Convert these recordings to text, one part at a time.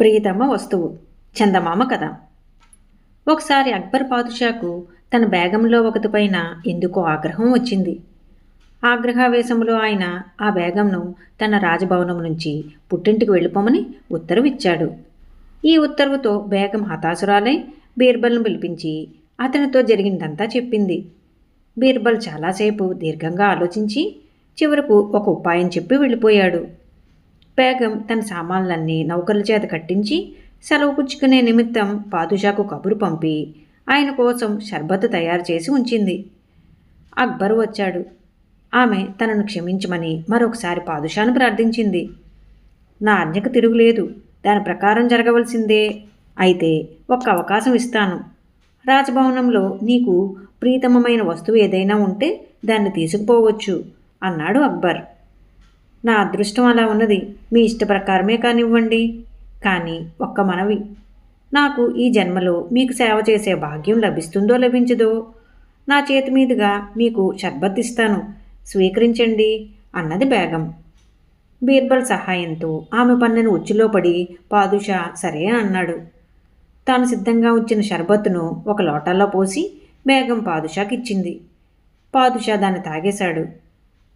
ప్రియతమ వస్తువు. చందమామ కథ. ఒకసారి అక్బర్ పాదుషాకు తన బేగంలో ఒకటి పైన ఎందుకో ఆగ్రహం వచ్చింది. ఆగ్రహావేశంలో ఆయన ఆ బేగంను తన రాజభవనం నుంచి పుట్టింటికి వెళ్ళిపోమని ఉత్తర్వు ఇచ్చాడు ఈ ఉత్తర్వుతో బేగం హతాసురాలై బీర్బల్ను పిలిపించి అతనితో జరిగిందంతా చెప్పింది. బీర్బల్ చాలాసేపు దీర్ఘంగా ఆలోచించి చివరకు ఒక ఉపాయం చెప్పి వెళ్ళిపోయాడు. బేగం తన సామాన్లన్నీ నౌకర్ల చేత కట్టించి సెలవు పుచ్చుకునే నిమిత్తం పాదుషాకు కబురు పంపి ఆయన కోసం షర్బత్ తయారు చేసి ఉంచింది. అక్బర్ వచ్చాడు. ఆమె తనను క్షమించమని మరొకసారి పాదుషాను ప్రార్థించింది. నా ఆజ్ఞకు తిరుగులేదు. దాని ప్రకారం జరగవలసిందే. అయితే ఒక్క అవకాశం ఇస్తాను. రాజభవనంలో నీకు ప్రీతమమైన వస్తువు ఏదైనా ఉంటే దాన్ని తీసుకుపోవచ్చు అన్నాడు అక్బర్. నా అదృష్టం అలా ఉన్నది. మీ ఇష్ట ప్రకారమే కానివ్వండి. కానీ ఒక్క మనవి. నాకు ఈ జన్మలో మీకు సేవ చేసే భాగ్యం లభిస్తుందో లభించదో నా చేతి మీదుగా మీకు షర్బత్ ఇస్తాను. స్వీకరించండి అన్నది బేగం. బీర్బల్ సహాయంతో ఆమె పన్నెను ఉచ్చులో పడి పాదుషా సరే అన్నాడు. తాను సిద్ధంగా వచ్చిన షర్బత్తును ఒక లోటాలో పోసి బేగం పాదుషాకిచ్చింది. పాదుషా దాన్ని తాగేశాడు.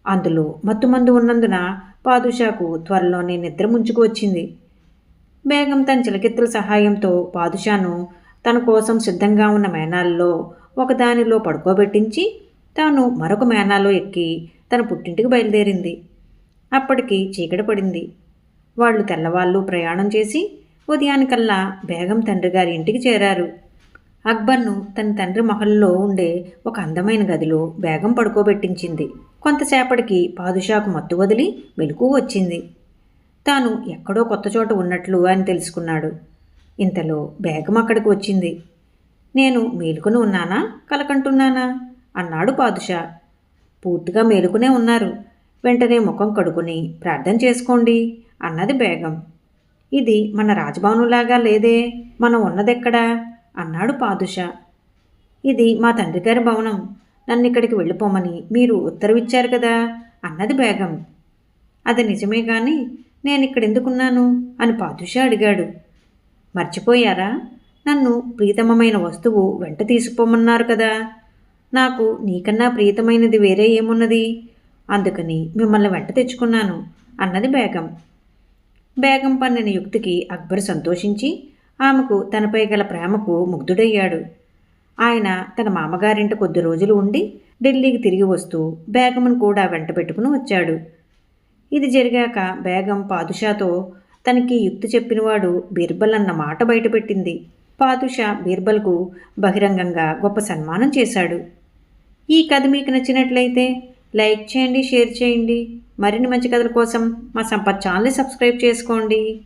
అందులో మత్తుమందు ఉన్నందున పాదుషాకు త్వరలోనే నిద్ర ముంచుకు వచ్చింది. బేగం తన చిలకెత్తుల సహాయంతో పాదుషాను తన కోసం సిద్ధంగా ఉన్న మేనాల్లో ఒకదానిలో పడుకోబెట్టించి తాను మరొక మేనాలో ఎక్కి తన పుట్టింటికి బయలుదేరింది. అప్పటికి చీకటి పడింది. వాళ్ళు తెల్లవాళ్ళు ప్రయాణం చేసి ఉదయానికల్లా బేగం తండ్రి గారి ఇంటికి చేరారు. అక్బర్ను తన తండ్రి మహల్లో ఉండే ఒక అందమైన గదిలో బేగం పడుకోబెట్టించింది. కొంతసేపటికి పాదుషాకు మత్తు వదిలి వెలుకు వచ్చింది. తాను ఎక్కడో కొత్త చోట ఉన్నట్లు అని తెలుసుకున్నాడు. ఇంతలో బేగం అక్కడికి వచ్చింది. నేను మేలుకుని ఉన్నానా? కలకంటున్నానా? అన్నాడు పాదుషా. పూర్తిగా మేలుకునే ఉన్నారు. వెంటనే ముఖం కడుకుని ప్రార్థన చేసుకోండి అన్నది బేగం. ఇది మన రాజభవనంలాగా లేదే? మనం ఉన్నదెక్కడా? అన్నాడు పాదుషా. ఇది మా తండ్రి గారి భవనం. నన్ను ఇక్కడికి వెళ్ళిపోమని మీరు ఉత్తరవిచ్చారు కదా అన్నది బేగం. అది నిజమే కానీ నేను ఇక్కడ ఎందుకున్నాను అని పాదుషా అడిగాడు. మర్చిపోయారా? నన్ను ప్రీతమమైన వస్తువు వెంట తీసుకుపోమన్నారు కదా. నాకు నీకన్నా ప్రీతమైనది వేరే ఏమున్నది? అందుకని మిమ్మల్ని వెంట తెచ్చుకున్నాను అన్నది బేగం. బేగం పన్నిన యుక్తికి అక్బర్ సంతోషించి ఆమెకు తనపై గల ప్రేమకు ముగ్ధుడయ్యాడు. ఆయన తన మామగారింట కొద్ది రోజులు ఉండి ఢిల్లీకి తిరిగి వస్తూ బేగంను కూడా వెంట పెట్టుకుని వచ్చాడు. ఇది జరిగాక బేగం పాదుషాతో తనకి యుక్తి చెప్పినవాడు బీర్బల్ అన్న మాట బయటపెట్టింది. పాదుషా బీర్బల్కు బహిరంగంగా గొప్ప సన్మానం చేశాడు. ఈ కథ మీకు నచ్చినట్లయితే లైక్ చేయండి షేర్ చేయండి. మరిన్ని మంచి కథల కోసం మా సంపత్ ఛానల్ని సబ్స్క్రైబ్ చేసుకోండి.